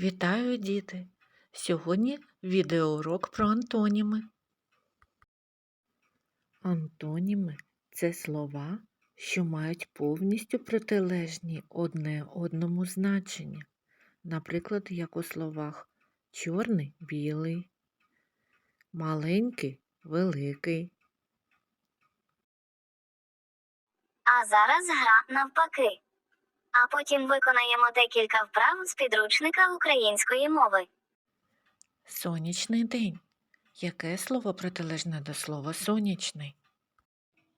Вітаю, діти! Сьогодні відеоурок про антоніми. Антоніми це слова, що мають повністю протилежні одне одному значення. Наприклад, як у словах чорний білий, маленький великий. А зараз гра навпаки. А потім виконаємо декілька вправ з підручника української мови. Сонячний день. Яке слово протилежне до слова сонячний?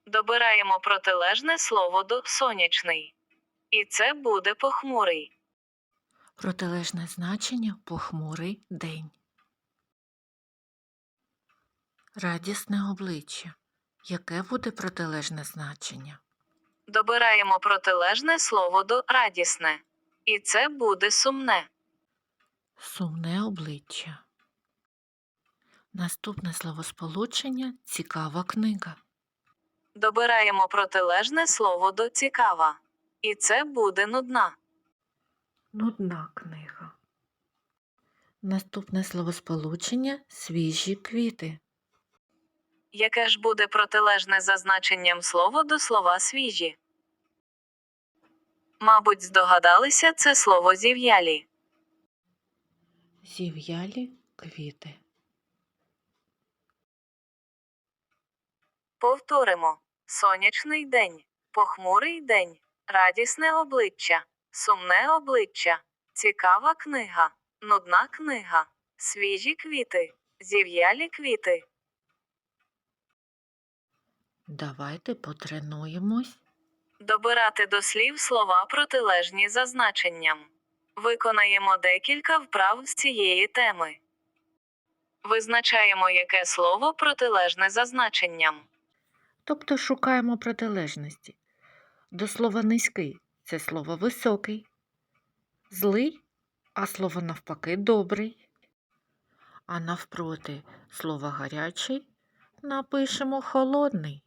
Добираємо протилежне слово до сонячний. І це буде похмурий. Протилежне значення похмурий день. Радісне обличчя. Яке буде протилежне значення? Добираємо протилежне слово до радісне. І це буде сумне. Сумне обличчя. Наступне словосполучення цікава книга. Добираємо протилежне слово до цікава. І це буде нудна. Нудна книга. Наступне словосполучення свіжі квіти. Яке ж буде протилежне за значенням слово до слова свіжі? Мабуть, здогадалися це слово зів'ялі. Зів'ялі квіти. Повторимо: сонячний день, похмурий день, радісне обличчя, сумне обличчя, цікава книга, нудна книга, свіжі квіти, зів'ялі квіти. Давайте потренуємось. Добирати до слів слова протилежні за значенням. Виконаємо декілька вправ з цієї теми. Визначаємо, яке слово протилежне за значенням. Тобто шукаємо протилежності. До слова низький це слово високий, злий, а слово навпаки добрий. А навпроти слова гарячий напишемо холодний.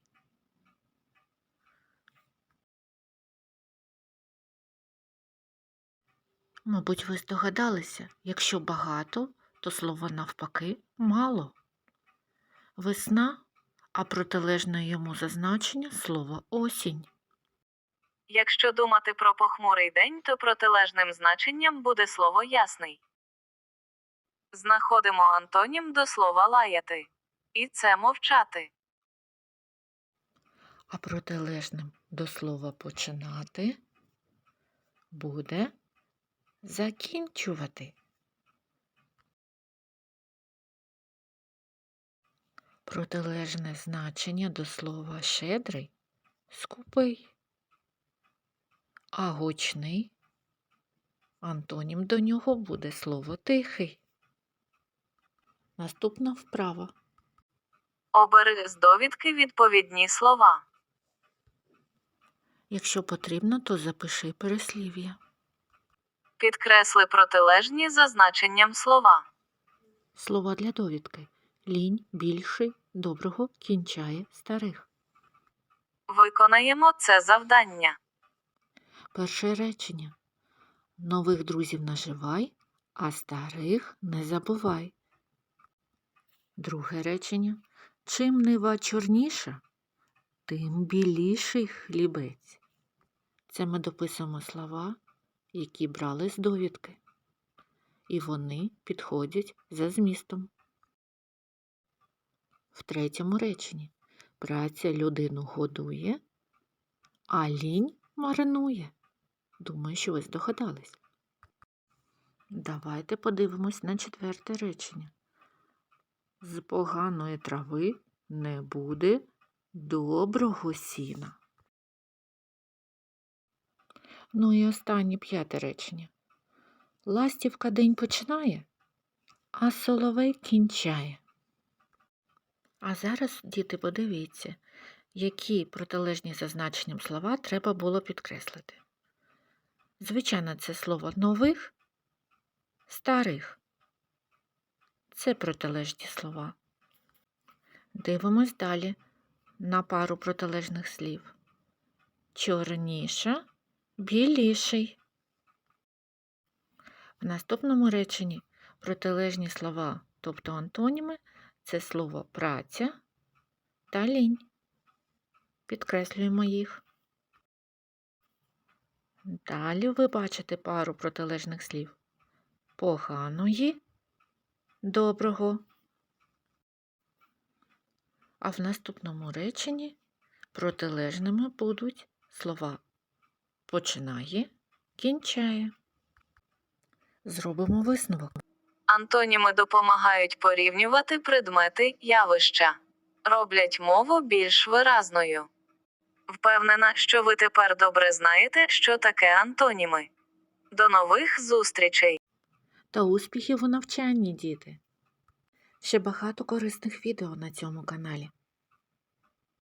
Мабуть, ви здогадалися, якщо багато, то слово навпаки мало. Весна, а протилежне йому зазначення слово осінь. Якщо думати про похмурий день, то протилежним значенням буде слово ясний. Знаходимо антонім до слова лаяти. І це мовчати. А протилежним до слова починати буде закінчувати. Протилежне значення до слова щедрий скупий, а гучний антонім до нього буде слово тихий. Наступна вправа. Обери з довідки відповідні слова. Якщо потрібно, то запиши переслів'я. Підкресли протилежні за значенням слова. Слова для довідки. Лінь більший доброго кінчає старих. Виконаємо це завдання. Перше речення. Нових друзів наживай, а старих не забувай. Друге речення. Чим нива чорніша, тим біліший хлібець. Це ми дописуємо слова, які брали з довідки. І вони підходять за змістом. В третьому реченні праця людину годує, а лінь маринує. Думаю, що ви здогадались. Давайте подивимось на четверте речення. З поганої трави не буде доброго сіна. Ну і останнє п'яте речення. Ластівка день починає, а соловей кінчає. А зараз, діти, подивіться, які протилежні за значенням слова треба було підкреслити. Звичайно, це слово нових, старих. Це протилежні слова. Дивимось далі на пару протилежних слів. Чорніша, біліший. В наступному реченні протилежні слова, тобто антоніми, це слово праця та лінь. Підкреслюємо їх. Далі ви бачите пару протилежних слів поганої, доброго. А в наступному реченні протилежними будуть слова починає, кінчає. Зробимо висновок. Антоніми допомагають порівнювати предмети, явища, роблять мову більш виразною. Впевнена, що ви тепер добре знаєте, що таке антоніми. До нових зустрічей! Та успіхів у навчанні, діти! Ще багато корисних відео на цьому каналі.